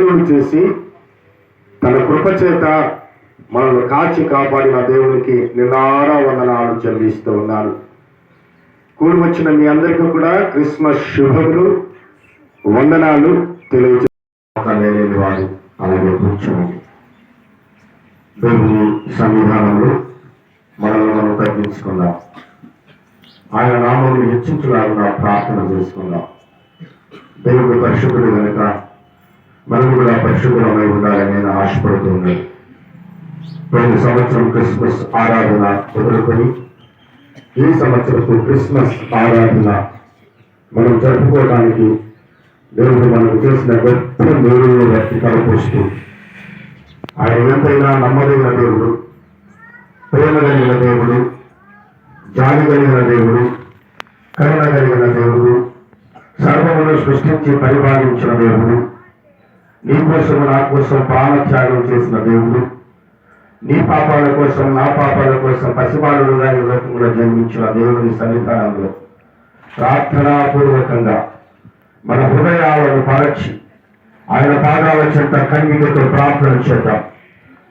దేవుడు చేసి తన కృపచేత మనల్ని కాచి కాపాడిన దేవునికి నిండారా వందనాలు చెల్లిస్తూ ఉన్నాను కూడి వచ్చిన మీ అందరికీ కూడా క్రిస్మస్ శుభములు వందనాలు తెలియజేయలేని వారు అలాగే కూర్చోండి. దేవుని సన్నిధానంలో మనల్ని మనం తగ్గించుకుందాం. ఆయన నామములు హెచ్చించడానికి ప్రార్థన చేసుకుందాం. దేవుడు పరిశుద్ధుడు కనుక మనం కూడా పరిశుభ్రమై ఉండాలని నేను ఆశపడుతున్నాను. ప్రతి సంవత్సరం క్రిస్మస్ ఆరాధన వదులుకొని ఈ సంవత్సరపు క్రిస్మస్ ఆరాధన మనం జరుపుకోవడానికి దేవుడు మనకు చేసిన గొప్ప దేవుడు వ్యక్తి కలపోస్తూ ఆయన ఎంతైనా నమ్మదగిన దేవుడు ప్రేమ కలిగిన దేవుడు జాలి కలిగిన దేవుడు కరుణ కలిగిన దేవుడు సర్వమును సృష్టించి పరిపాలించిన దేవుడు నీ కోసం నా కోసం ప్రాణత్యాగం చేసిన దేవుడు. నీ పాపాల కోసం నా పాపాల కోసం పసిబాలుడుగా ఈ లోకంలో జన్మించిన దేవుని సన్నిధానంలో ప్రార్థనాపూర్వకంగా మన హృదయాలను పరచి ఆయన పాదాల చెంత కన్నీటితో ప్రార్థన చేద్దాం.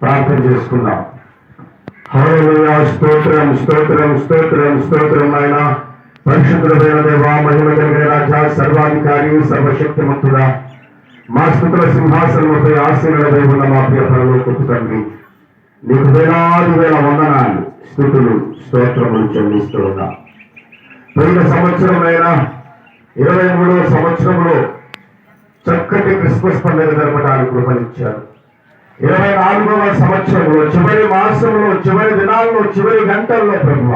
ప్రార్థన చేసుకుందాం. హల్లెలూయా స్తోత్రం స్తోత్రం స్తోత్రం స్తోత్రం ఆయన పరిశుద్ధమైన దేవ మహిమ కలిగిన రాజా సర్వాధికారి సర్వశక్తిమంతుడా. మా స్థుతుల సింహాసనముపై ఆశీర్వదై ఉన్న మా ప్రియ పరలోకపు తండ్రి. నీకు వేలాది వేల వందనాలు స్థుతులు స్తోత్రములు చెల్లిస్తూ ఉన్నా. పోయిన సంవత్సరమైన ఇరవై మూడవ సంవత్సరంలో చక్కటి క్రిస్మస్ పండుగ జరపడానికి కృపనిచ్చారు. ఇరవై నాలుగవ సంవత్సరంలో చివరి మాసంలో చివరి దినాల్లో చివరి గంటల్లో ప్రభు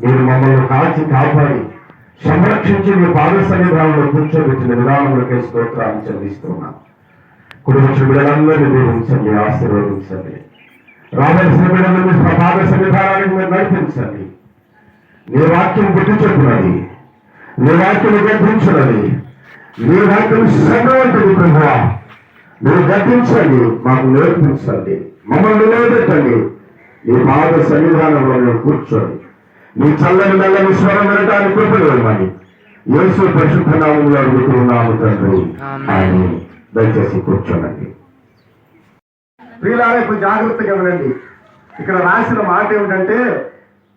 మీరు మమ్మల్ని కాచి కాపాడి సంరక్షించి మీ పాద సన్నిధానంలో కూర్చోబెట్టిన విధానంలోకి స్తోత్రాన్ని చెల్లిస్తున్నాం. కుటుంబ బిడ్డలందరినీ దీవించండి ఆశీర్వదించండి. రావాల్సిన బిడ్డలను మీ పాద సన్నిధానానికి మీరు నడిపించండి. నీ వాక్యం గుర్తు చెప్పున్నది నీ వాక్యం గర్భించున్నది నీ వాక్యం సర్వవంతుడి ప్రభువా. మీరు గర్భించండి మాకు నేర్పించండి మమ్మల్ని నిలబెట్టండి. నీ పాద సన్నిధానంలో కూర్చోండి. నీ చల్లని నల్లని స్వరం వినటానికి కృపలేమని యేసు పరిశుద్ధ నామంలో అడుగుతున్నాము తండ్రి. ఆయన దయచేసి కూర్చోనండి ప్రియులారా ఇప్పుడు జాగ్రత్తగా వినండి. ఇక్కడ రాసిన మాట ఏమిటంటే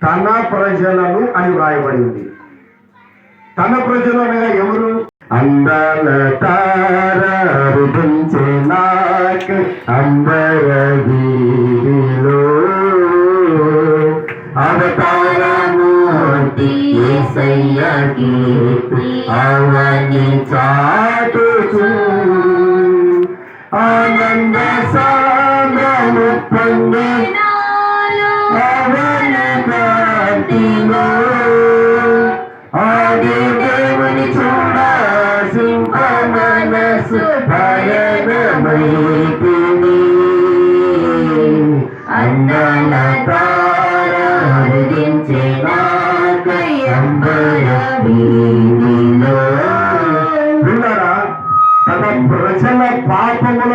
తన ప్రజలను అని వ్రాయబడింది. తన ప్రజలు అనగా ఎవరు? అందాల తారించే నాకు ఏసయ్యకి అవని చాటుచు ఆనంద సాంద్రము పొంది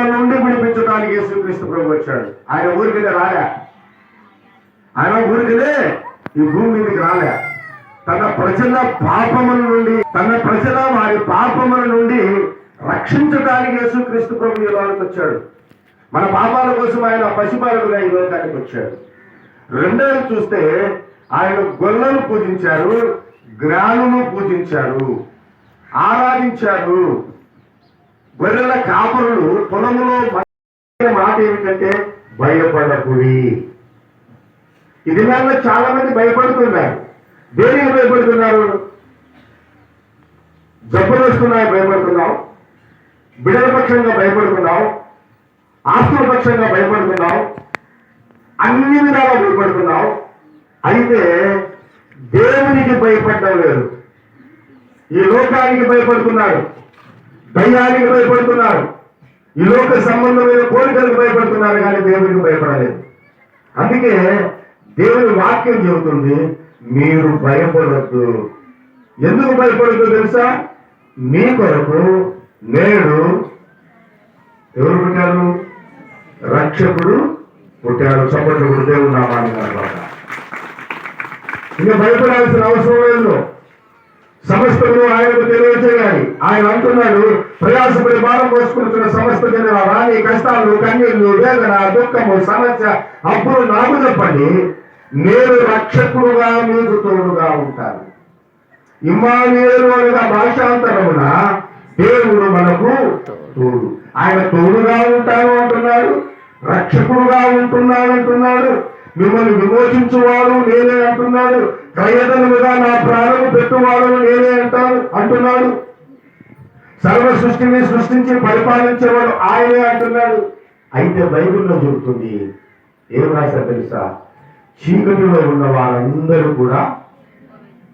నుండి విడిపించడానికి యేసుక్రీస్తు ప్రభు వచ్చాడు. ఆయన ఊరికినే రాలే. ఆయన ఊరికినే ఈ భూమి మీదకి రాలే. తన ప్రజల పాపముల నుండి తన ప్రజల వారి పాపముల నుండి రక్షించడానికి యేసుక్రీస్తు ప్రభు ఈ లోకానికి వచ్చాడు. మన పాపాల కోసం ఆయన పసిపాలుడుగా ఈ లోకానికి వచ్చాడు. రెండోది చూస్తే ఆయన గొల్లలు పూజించారు జ్ఞానులు పూజించారు ఆరాధించారు. గొర్రెల కాపరులు పొలములో మాట ఏమిటంటే భయపడకుడి. ఇది వల్ల చాలా మంది భయపడుతున్నారు. దేనికి భయపడుతున్నారు? జబ్బులు వస్తున్నాయి భయపడుతున్నాం. బిడలపక్షంగా భయపడుతున్నాం. ఆస్తుల పక్షంగా భయపడుతున్నాం. అన్ని విధాలా భయపడుతున్నాం. అయితే దేవునికి భయపడడం లేదు. ఈ లోకానికి భయపడుతున్నారు. దయ్యానికి భయపడుతున్నారు. ఈ లోక సంబంధమైన కోరికలకు భయపడుతున్నారు కానీ దేవునికి భయపడలేదు. అందుకే దేవుని వాక్యం చెబుతుంది మీరు భయపడద్దు. ఎందుకు భయపడద్దు తెలుసా? మీ కొరకు నేడు ఎవరు పుట్టారు? రక్షకుడు పుట్టాడు. చప్పట్లు కూడా దేవుడు నామాన్ని ఇంకా భయపడాల్సిన అవసరం లేదు సమస్తము ఆయనకు తెలియజేయాలి ఆయన అంటున్నాడు ప్రయాసపడి భారం పోసుకుంటున్న సమస్త జనారా నీ కష్టాలు కన్నీళ్ళు వేదన దుఃఖము సమస్య అప్పుడు నాకు చెప్పండి నేను రక్షకుడుగా మీకు తోడుగా ఉంటాను. ఇమానుయేలు అనగా భాషాంతరమున దేవుడు మనకు తోడు. ఆయన తోడుగా ఉంటాను అంటున్నాడు రక్షకుడుగా ఉంటున్నాడు అంటున్నాడు. మిమ్మల్ని విమోచించువాడు నేనే అంటున్నాడు. క్రయదనులుగా నా ప్రాణము పెట్టువాడు నేనే అంటాడు అంటున్నాడు. సర్వ సృష్టిని సృష్టించి పరిపాలించేవాడు ఆయనే అంటున్నాడు. అయితే బైబిల్లో చెబుతుంది ఏం రాశారు తెలుసా? చీకటిలో ఉన్న వాళ్ళందరూ కూడా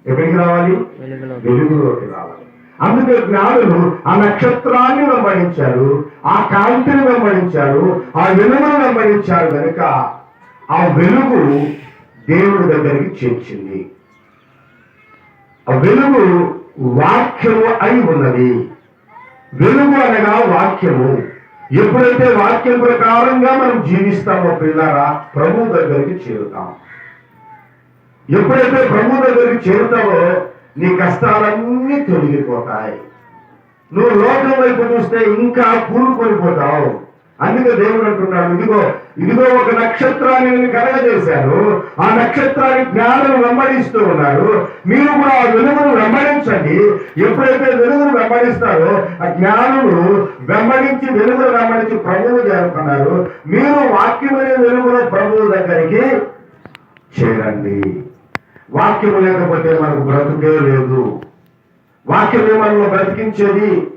ఎక్కడికి రావాలి? వెలుగులో వెలుగులోకి రావాలి. అందుకే జ్ఞానులు ఆ నక్షత్రాన్ని వెంబడించారు ఆ కాంతిని వెంబడించారు ఆ వెలుగును వెంబడించారు కనుక ఆ వెలుగు దేవుడి దగ్గరికి చేర్చింది. వెలుగు వాక్యము అయి ఉన్నది. వెలుగు అనగా వాక్యము. ఎప్పుడైతే వాక్యం ప్రకారంగా మనం జీవిస్తామో పిల్లరా ప్రభు దగ్గరికి చేరుతాం. ఎప్పుడైతే ప్రభు దగ్గరికి చేరుతావో నీ కష్టాలన్నీ తొలగిపోతాయి. నువ్వు లోకం వైపు చూస్తే ఇంకా కూలుకొనిపోతావు అందుకే దేవుడు అంటున్నాడు ఇదిగో ఇదిగో ఒక నక్షత్రాన్ని నేను కలగజేశాను. ఆ నక్షత్రాన్ని జ్ఞానం వెంబడిస్తూ ఉన్నాడు మీరు కూడా ఆ వెలుగును వెంబడించండి. ఎప్పుడైతే వెలుగును వెంబడిస్తారో ఆ జ్ఞానులు వెంబడించి వెలుగును వెంబడించి ప్రభువు చేరుకున్నారు. మీరు వాక్యమనే వెలుగును ప్రభువు దగ్గరికి చేరండి. వాక్యము లేకపోతే మనకు బ్రతుకే లేదు. వాక్యమే మనల్ని బ్రతికించేది.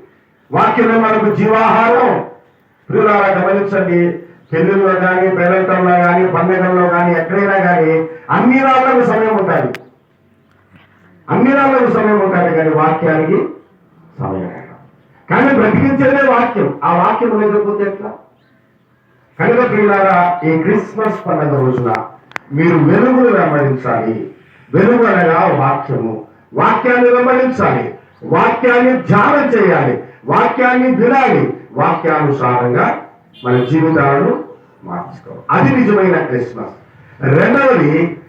వాక్యమే మనకు జీవాహారం. ప్రియులారా గమనించండి. పెళ్ళిలో కానీ పేరంటంలో కానీ పండుగల్లో కానీ ఎక్కడైనా కానీ అన్ని రాళ్ళకు సమయం ఉంటుంది అన్ని రాళ్ళకు సమయం ఉంటుంది కానీ వాక్యానికి సమయం కానీ బ్రతికించేదే వాక్యం. ఆ వాక్యం లేకపోతే ఎట్లా? కనుక ప్రియులారా ఈ క్రిస్మస్ పండుగ రోజున మీరు వెలుగును వెంబడించాలి. వెలుగు అనగా వాక్యము. వాక్యాన్ని వెంబడించాలి. వాక్యాన్ని ధ్యానం చేయాలి. వాక్యాన్ని వినాలి. వాక్యానుసారంగా మన జీవితాలను మార్చుకోవాలి. అది నిజమైన క్రిస్మస్. రెండవది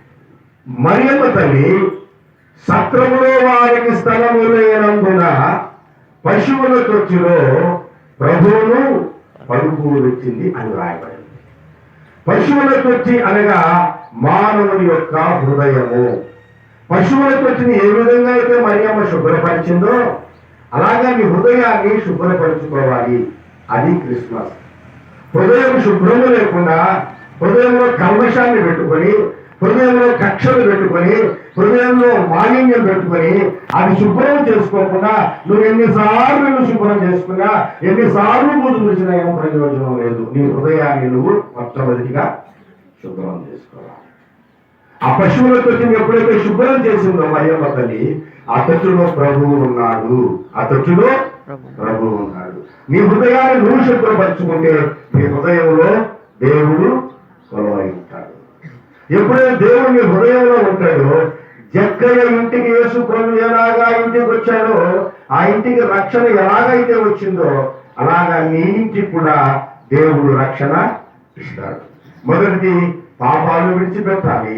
మరియమ్మ తల్లి సత్రములో వారికి స్థలము లేనందున పశువుల తొచ్చిలో ప్రభువును పలుపు అని రాయబడింది పశువుల తొచ్చి అనగా మానవుని యొక్క హృదయము. పశువుల తొచ్చిని ఏ విధంగా అయితే మరియమ్మ శుభ్రపరిచిందో అలాగే మీ హృదయాన్ని శుభ్రపరచుకోవాలి. అది క్రిస్మస్. హృదయం శుభ్రము లేకుండా హృదయంలో కల్మషాన్ని పెట్టుకొని హృదయంలో కక్షలు పెట్టుకొని హృదయంలో మాలిన్యం పెట్టుకొని అది శుభ్రం చేసుకోకుండా నువ్వు ఎన్నిసార్లు నువ్వు శుభ్రం చేసుకున్నా ఎన్నిసార్లు పూజ చేసినా ఏం ప్రయోజనం లేదు. నీ హృదయాన్ని నువ్వు మొట్టమొదటిగా శుభ్రం చేసుకోవాలి. ఆ పశువుల తొట్టిని ఎప్పుడైతే శుభ్రం చేసిందో మరియమ్మ తల్లి ఆ తొట్టులో ప్రభువు ఉన్నాడు ఆ తొట్టులో ప్రభు. ప్రభు ఉన్నాడు నీ హృదయాన్ని నువ్వు శుభ్రపరచుకుంటే నీ హృదయంలో దేవుడు కొలవై ఉంటాడు ఎప్పుడైతే దేవుడు నీ హృదయంలో ఉంటాడో జక్కయ్య ఇంటికి యేసు ప్రభు ఎలాగా ఇంటికి వచ్చాడో ఆ ఇంటికి రక్షణ ఎలాగైతే వచ్చిందో అలాగా నీ ఇంటికి కూడా దేవుడు రక్షణ ఇస్తాడు. మొదటిది పాపాలు విడిచిపెట్టాలి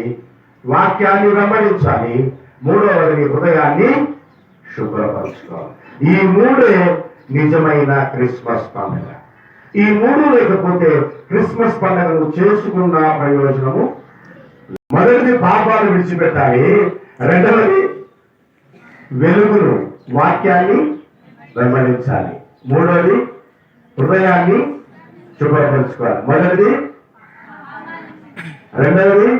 వాక్యాన్ని రమణించాలి మూడవది హృదయాన్ని శుభ్రపరచుకోవాలి. ఈ మూడే నిజమైన క్రిస్మస్ పండుగ. ఈ మూడు లేకపోతే క్రిస్మస్ పండుగను చేసుకున్న ప్రయోజనము మొదటిది పాపాలు విడిచిపెట్టాలి రెండవది వెలుగును వాక్యాన్ని వెంబడించాలి. మూడవది హృదయాన్ని శుభ్రపరచుకోవాలి. మొదటిది రెండవది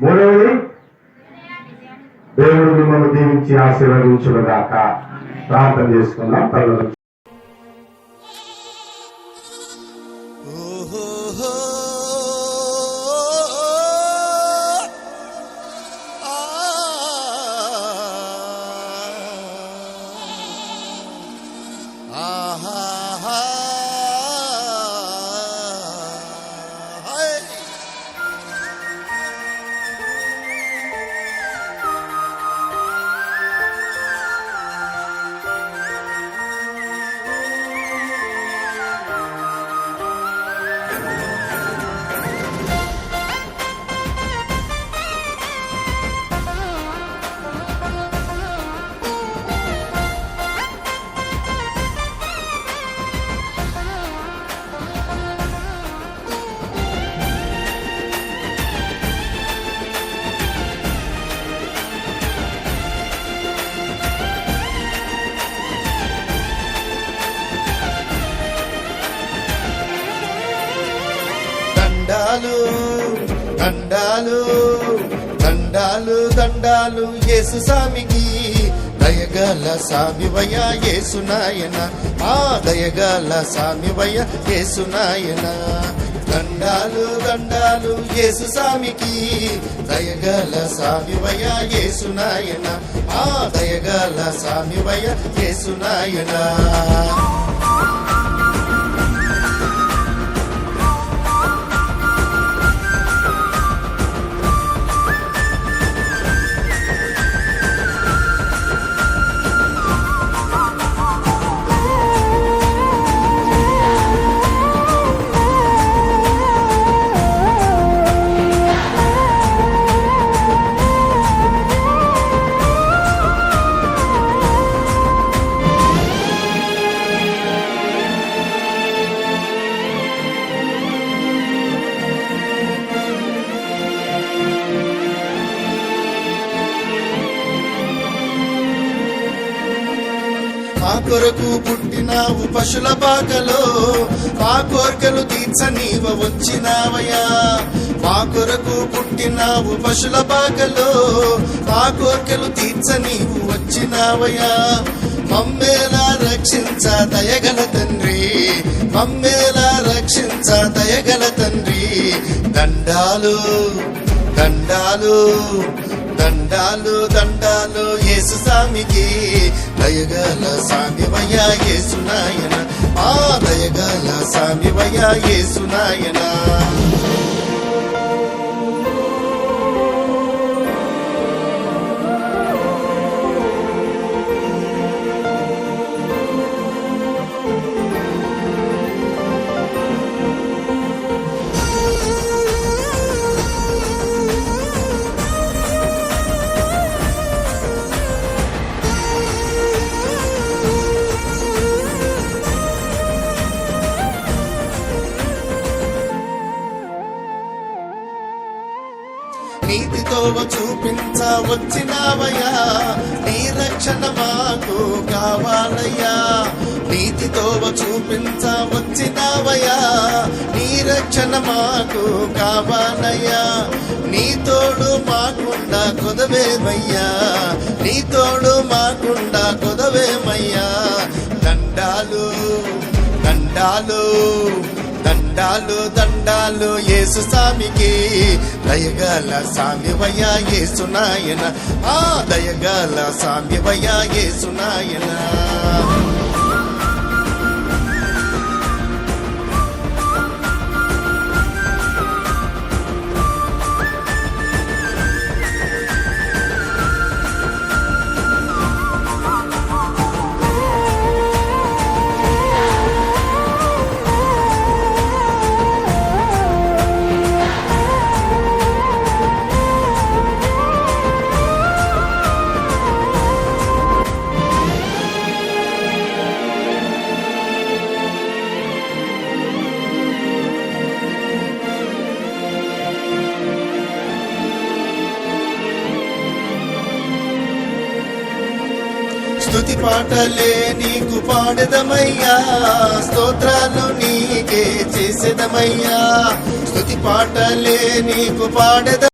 మూడవది దేవుడు మిమ్మల్ని దీవించి ఆశీర్వదించుగాక ప్రార్థన చేసుకున్నాం తర్వాత దండాలు యేసు సామికి దయగల సామివయ యేసు నాయన. ఆ దయగల సామివయ యేసు నాయన. దండాలు దండాలు యేసు సామికి దయగల సామివయ యేసు నాయన. ఆ దయగల సామివయ యేసు మా కొరకు పుట్టినావు పశుల పాకలో. మా కోర్కెలు తీర్చనీవ వచ్చినావయా మా కొరకు పుట్టినావు పశుల పాకలో. మా కోర్కెలు తీర్చనీవు వచ్చినావయా మమ్మేలా రక్షించ దయగల తండ్రి. మమ్మేలా రక్షించ దయగల తండ్రి. దండాలు దండాలు దండాలు దండాలు యేసు స్వామికి దయగల స్వామివయ్య యేసు నాయన. ఆ దయగల స్వామివయ్య యేసు వచ్చినావయ్యా. నీ రక్షణ మాకు కావాలయ్యా. నీతితో చూపించ వచ్చినావయ్యా. నీ రక్షణ మాకు కావాలయ్యా. నీ తోడు మాకుండా కొదవేమయ్యా. నీ తోడు మాకుండా కొదవేమయ్యా. దండాలు దండాలు. దండాలు దండాలు యేసు స్వామికి. దయగల సామివయ్య యేసు నాయన. ఆ దయగల సామివయ్య యేసు పాటలే నీకు పాడదమయ్యా స్తోత్రాలు నీకే చేసేదమయ్యా. స్తుతి పాటలే నీకు పాడద